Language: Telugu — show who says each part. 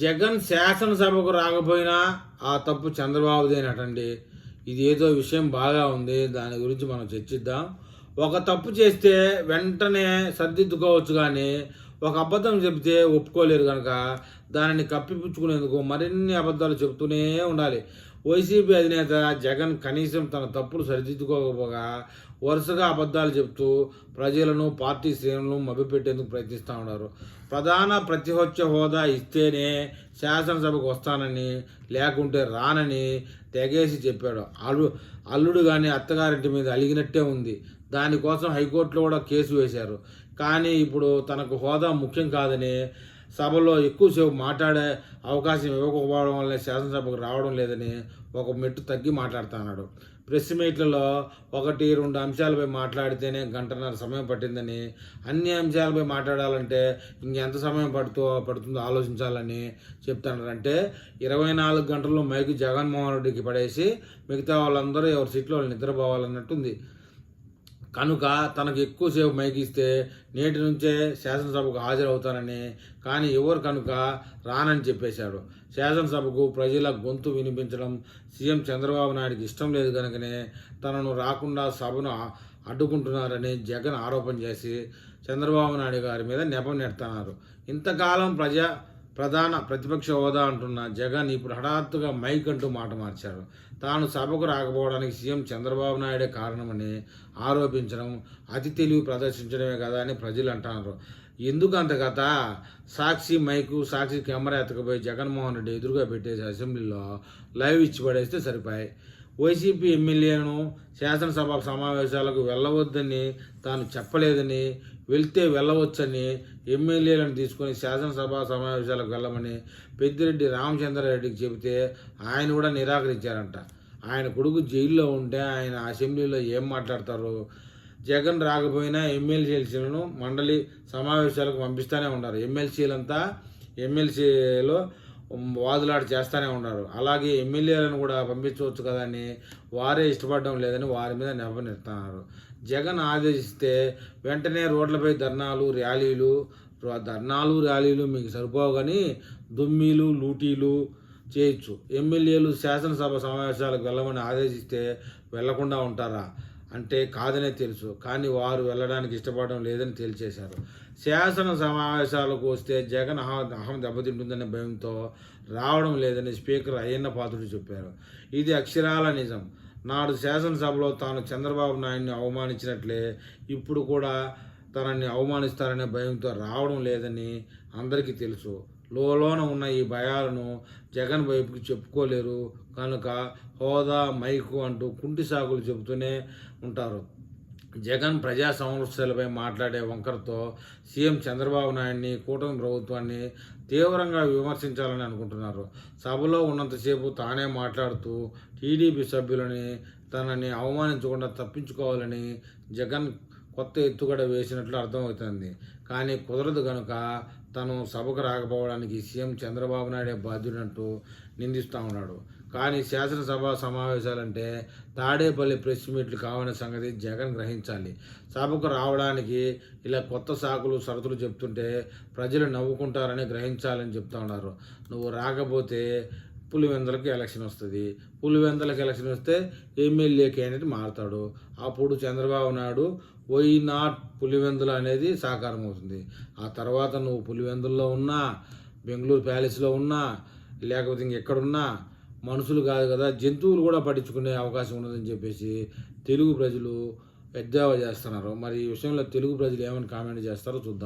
Speaker 1: జగన్ శాసనసభకు రాకపోయినా ఆ తప్పు చంద్రబాబుదేనటండి ఇది ఏదో విషయం బాగా ఉంది. దాని గురించి మనం చర్చిద్దాం. ఒక తప్పు చేస్తే వెంటనే సర్దిద్దుకోవచ్చు కానీ ఒక అబద్ధం చెబితే ఒప్పుకోలేరు కనుక దానిని కప్పిపుచ్చుకునేందుకు మరిన్ని అబద్ధాలు చెబుతూనే ఉండాలి. వైసీపీ అధినేత జగన్ కనీసం తన తప్పులు సరిదిద్దుకోకపోగా వరుసగా అబద్ధాలు చెబుతూ ప్రజలను పార్టీ శ్రేణులను మభ్యపెట్టేందుకు ప్రయత్నిస్తూ ఉన్నారు. ప్రధాన ప్రతిహోత్య హోదా ఇస్తేనే శాసనసభకు వస్తానని లేకుంటే రానని తెగేసి చెప్పాడు. అల్లు అల్లుడు కానీ అత్తగారింటి మీద అలిగినట్టే ఉంది. దానికోసం హైకోర్టులో కూడా కేసు వేశారు. కానీ ఇప్పుడు తనకు హోదా ముఖ్యం కాదని సభలో ఎక్కువసేపు మాట్లాడే అవకాశం ఇవ్వకపోవడం వల్ల శాసనసభకు రావడం లేదని ఒక మెట్టు తగ్గి మాట్లాడుతున్నాడు ప్రెస్ మీట్లలో ఒకటి రెండు అంశాలపై మాట్లాడితేనే గంటన్నర సమయం పట్టిందని అన్ని అంశాలపై మాట్లాడాలంటే ఇంకెంత సమయం పడుతూ పడుతుందో ఆలోచించాలని చెప్తున్నారు. అంటే ఇరవై నాలుగు గంటల్లో మైకి జగన్మోహన్ రెడ్డికి పడేసి మిగతా వాళ్ళందరూ ఎవరి సీట్లో వాళ్ళు నిద్రపోవాలన్నట్టుంది. కనుక తనకు ఎక్కువసేపు మైకిస్తే నేటి నుంచే శాసనసభకు హాజరవుతానని కానీ ఎవరు కనుక రానని చెప్పేశాడు. శాసనసభకు ప్రజల గొంతు వినిపించడం సీఎం చంద్రబాబు నాయుడికి ఇష్టం లేదు కనుకనే తనను రాకుండా సభను అడ్డుకుంటున్నారని జగన్ ఆరోపణ చేసి చంద్రబాబు నాయుడు గారి మీద నెపం నెడుతున్నారు ఇంతకాలం ప్రజా ప్రధాన ప్రతిపక్ష హోదా అంటున్న జగన్ ఇప్పుడు హఠాత్తుగా మైక్ అంటూ మాట మార్చారు. తాను సభకు రాకపోవడానికి సీఎం చంద్రబాబు నాయుడే కారణమని ఆరోపించడం అతి తెలివి ప్రదర్శించడమే కదా అని ప్రజలు అంటున్నారు. ఎందుకు అంత కథ? సాక్షి మైకు సాక్షి కెమెరా ఎత్తకపోయి జగన్మోహన్ రెడ్డి ఎదురుగా పెట్టేసి అసెంబ్లీలో లైవ్ ఇచ్చి పడేస్తే సరిపోయాయి. వైసీపీ ఎమ్మెల్యేను శాసనసభ సమావేశాలకు వెళ్ళవద్దని తాను చెప్పలేదని వెళ్తే వెళ్ళవచ్చని ఎమ్మెల్యేలను తీసుకొని శాసనసభ సమావేశాలకు వెళ్ళమని పెద్దిరెడ్డి రామచంద్రారెడ్డికి చెబితే ఆయన కూడా నిరాకరించారంట. ఆయన కొడుకు జైల్లో ఉంటే ఆయన అసెంబ్లీలో ఏం మాట్లాడతారు? జగన్ రాకపోయినా ఎమ్మెల్సీలను మండలి సమావేశాలకు పంపిస్తూనే ఉన్నారు. ఎమ్మెల్సీలంతా ఎమ్మెల్సీలో వాదులాట చేస్తూనే ఉన్నారు. అలాగే ఎమ్మెల్యేలను కూడా పంపించవచ్చు కదా అని వారే ఇష్టపడడం లేదని వారి మీద నెపనిస్తున్నారు జగన్ ఆదేశిస్తే వెంటనే రోడ్లపై ధర్నాలు ర్యాలీలు ధర్నాలు ర్యాలీలు మీకు సరిపోవు కానీ దుమ్మీలు లూటీలు చేయొచ్చు. ఎమ్మెల్యేలు శాసనసభ సమావేశాలకు వెళ్ళమని ఆదేశిస్తే వెళ్ళకుండా ఉంటారా? అంటే కాదనే తెలుసు. కానీ వారు వెళ్ళడానికి ఇష్టపడడం లేదని తేల్చేశారు. శాసన సమావేశాలకు వస్తే జగన్ అహం అహం దెబ్బతింటుందనే భయంతో రావడం లేదని స్పీకర్ అయ్యన్న పాత్రుడు చెప్పారు. ఇది అక్షరాల నిజం. నాడు శాసనసభలో తాను చంద్రబాబు నాయుడిని అవమానించినట్లే ఇప్పుడు కూడా తనని అవమానిస్తారనే భయంతో రావడం లేదని అందరికీ తెలుసు. లోన ఉన్న ఈ భయాలను జగన్ వైపుకి చెప్పుకోలేరు. కనుక హోదా మైకు అంటూ కుంటి సాగులు చెబుతూనే ఉంటారు. జగన్ ప్రజా సమస్యలపై మాట్లాడే వంకరతో సీఎం చంద్రబాబు నాయుడిని కూటమి ప్రభుత్వాన్ని తీవ్రంగా విమర్శించాలని అనుకుంటున్నారు. సభలో ఉన్నంతసేపు తానే మాట్లాడుతూ టీడీపీ సభ్యులని తనని అవమానించకుండా తప్పించుకోవాలని జగన్ కొత్త ఎత్తుగడ వేసినట్లు అర్థమవుతుంది. కానీ కుదరదు కనుక తను సభకు రాకపోవడానికి సీఎం చంద్రబాబు నాయుడే బాధ్యుడంటూ నిందిస్తూ ఉన్నాడు. కానీ శాసనసభ సమావేశాలంటే తాడేపల్లి ప్రెస్ మీట్లు కావని సంగతి జగన్ గ్రహించాలి. సభకు రావడానికి ఇలా కొత్త సాకులు షరతులు చెప్తుంటే ప్రజలు నవ్వుకుంటారని గ్రహించాలని చెప్తా ఉన్నారు. నువ్వు రాకపోతే పులివెందులకి ఎలక్షన్ వస్తుంది. పులివెందులకి ఎలక్షన్ వస్తే ఎమ్మెల్యే క్యాండిడేట్ మారుతాడు. అప్పుడు చంద్రబాబు నాయుడు వై నాట్ పులివెందులు అనేది సాకారం అవుతుంది. ఆ తర్వాత నువ్వు పులివెందుల్లో ఉన్నా బెంగళూరు ప్యాలెస్లో ఉన్నా లేకపోతే ఇంకెక్కడున్నా మనుషులు కాదు కదా జంతువులు కూడా పట్టించుకునే అవకాశం ఉన్నదని చెప్పేసి తెలుగు ప్రజలు ఎద్దేవా చేస్తున్నారు. మరి ఈ విషయంలో తెలుగు ప్రజలు ఏమని కామెంట్ చేస్తారో చూద్దాం.